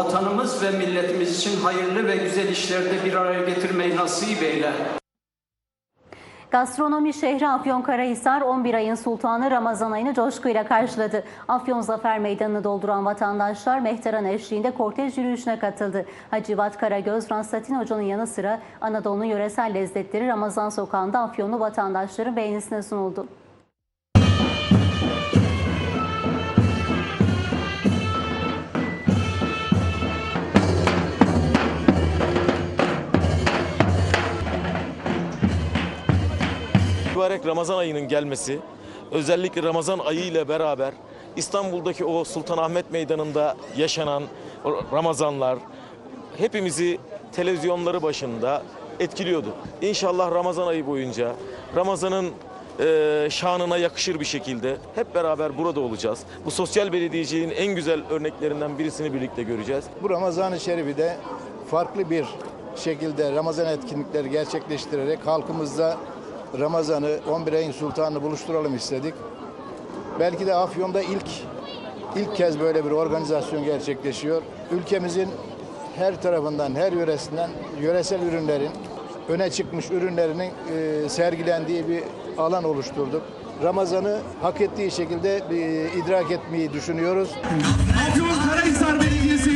vatanımız ve milletimiz için hayırlı ve güzel işlerde bir araya getirmeyi nasip eyle. Gastronomi şehri Afyonkarahisar 11 ayın sultanı Ramazan ayını coşkuyla karşıladı. Afyon Zafer Meydanı'nı dolduran vatandaşlar Mehteran eşliğinde kortej yürüyüşüne katıldı. Hacivat Karagöz, Ransatin Hoca'nın yanı sıra Anadolu'nun yöresel lezzetleri Ramazan sokağında Afyonlu vatandaşların beğenisine sunuldu. Mübarek Ramazan ayının gelmesi, özellikle Ramazan ayı ile beraber İstanbul'daki o Sultanahmet Meydanı'nda yaşanan Ramazanlar hepimizi televizyonları başında etkiliyordu. İnşallah Ramazan ayı boyunca Ramazan'ın e, şanına yakışır bir şekilde hep beraber burada olacağız. Bu sosyal belediyeciliğin en güzel örneklerinden birisini birlikte göreceğiz. Bu Ramazan-ı Şerif'i farklı bir şekilde Ramazan etkinlikleri gerçekleştirerek halkımızda Ramazan'ı 11 ayın sultanını buluşturalım istedik. Belki de Afyon'da ilk ilk kez böyle bir organizasyon gerçekleşiyor. Ülkemizin her tarafından, her yöresinden yöresel ürünlerin öne çıkmış ürünlerinin e, sergilendiği bir alan oluşturduk. Ramazan'ı hak ettiği şekilde e, idrak etmeyi düşünüyoruz. Afyonkarahisar Belediyesi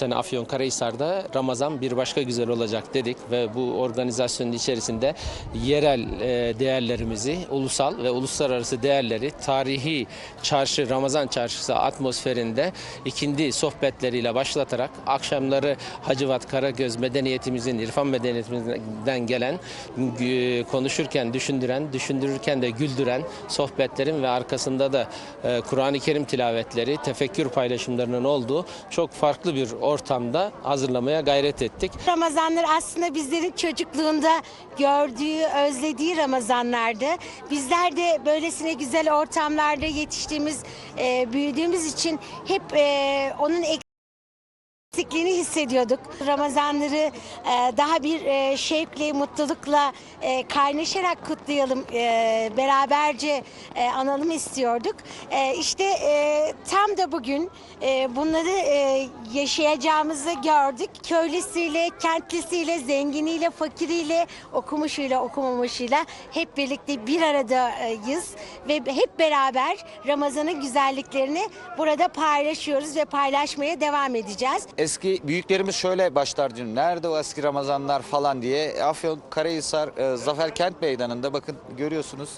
sene Afyonkarahisar'da Ramazan bir başka güzel olacak dedik ve bu organizasyonun içerisinde yerel e, değerlerimizi, ulusal ve uluslararası değerleri tarihi çarşı, Ramazan çarşısı atmosferinde ikindi sohbetleriyle başlatarak akşamları Hacivat Karagöz medeniyetimizin, irfan medeniyetimizden gelen konuşurken düşündüren, düşündürürken de güldüren sohbetlerin ve arkasında da e, Kur'an-ı Kerim tilavetleri, tefekkür paylaşımlarının olduğu çok farklı bir ortamda hazırlamaya gayret ettik. Ramazanlar aslında bizlerin çocukluğunda gördüğü, özlediği Ramazanlardı. Bizler de böylesine güzel ortamlarda yetiştiğimiz, e, büyüdüğümüz için hep e, onun eksikliğini hissediyorduk. Ramazanları e, daha bir e, şevkle, mutlulukla e, kaynaşarak kutlayalım, beraberce analım istiyorduk. İşte tam da bugün bunları yaşayacağımızı gördük. Köylüsüyle, kentlisiyle, zenginiyle, fakiriyle, okumuşuyla, okumamışıyla hep birlikte bir aradayız ve hep beraber Ramazan'ın güzelliklerini burada paylaşıyoruz ve paylaşmaya devam edeceğiz. Eski büyüklerimiz şöyle başlardı. Nerede o eski Ramazanlar falan diye. Afyon Karahisar e, Zafer Kent Meydanı'nda bakın görüyorsunuz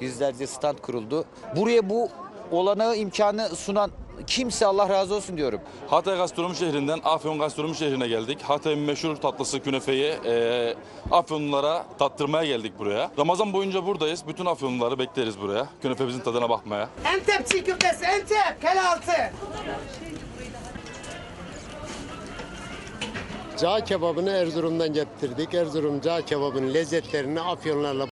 yüzlerce stand kuruldu. Buraya bu olanağı imkanı sunan kimse Allah razı olsun diyorum. Hatay Gastronomi Şehri'nden Afyon Gastronomi Şehri'ne geldik. Hatay'ın meşhur tatlısı künefeyi e, Afyonlulara tattırmaya geldik buraya. Ramazan boyunca buradayız. Bütün Afyonluları bekleriz buraya. Künefemizin tadına bakmaya. Entep çiğ köftesi, Entep, kel altı. Cağ kebabını Erzurum'dan getirdik. Erzurum cağ kebabının lezzetlerini Afyonlarla